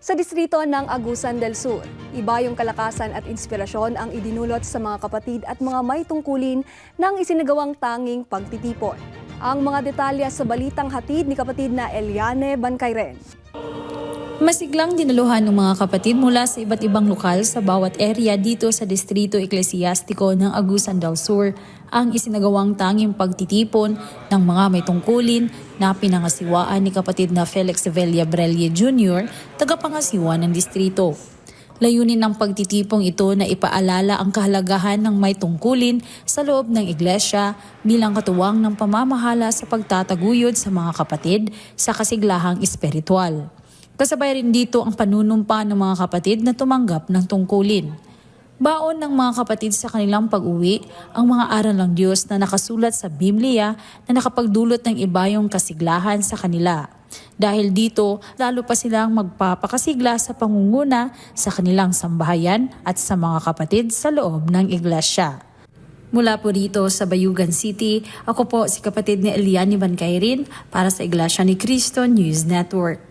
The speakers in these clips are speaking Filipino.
Sa distrito ng Agusan del Sur, iba yung kalakasan at inspirasyon ang idinulot sa mga kapatid at mga may tungkulin ng isinagawang tanging pagtitipon. Ang mga detalya sa balitang hatid ni kapatid na Eliane Bancayren. Masiglang dinaluhan ng mga kapatid mula sa iba't ibang lokal sa bawat area dito sa Distrito Eklesiastiko ng Agusan del Sur ang isinagawang tanging pagtitipon ng mga may tungkulin na pinangasiwaan ni kapatid na Felix Villa Brelye Jr., tagapangasiwa ng distrito. Layunin ng pagtitipong ito na ipaalala ang kahalagahan ng may tungkulin sa loob ng iglesia bilang katuwang ng pamamahala sa pagtataguyod sa mga kapatid sa kasiglahang espiritual. Kasabay rin dito ang panunumpa ng mga kapatid na tumanggap ng tungkulin. Baon ng mga kapatid sa kanilang pag-uwi ang mga aral ng Diyos na nakasulat sa Biblia na nakapagdulot ng ibayong kasiglahan sa kanila. Dahil dito, lalo pa silang magpapakasigla sa pangunguna sa kanilang sambahayan at sa mga kapatid sa loob ng iglesia. Mula po rito sa Bayugan City, ako po si kapatid ni Eliani Bancayrin para sa Iglesia ni Cristo News Network.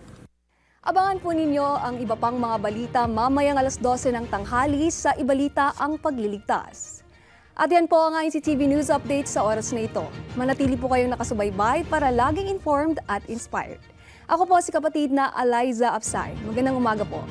Abangan po ninyo ang iba pang mga balita mamayang alas 12 ng tanghali sa Ibalita ang Pagliligtas. At yan po ang ICTV News Update sa oras na ito. Manatili po kayong nakasubaybay para laging informed at inspired. Ako po si kapatid na Eliza Apsay. Magandang umaga po.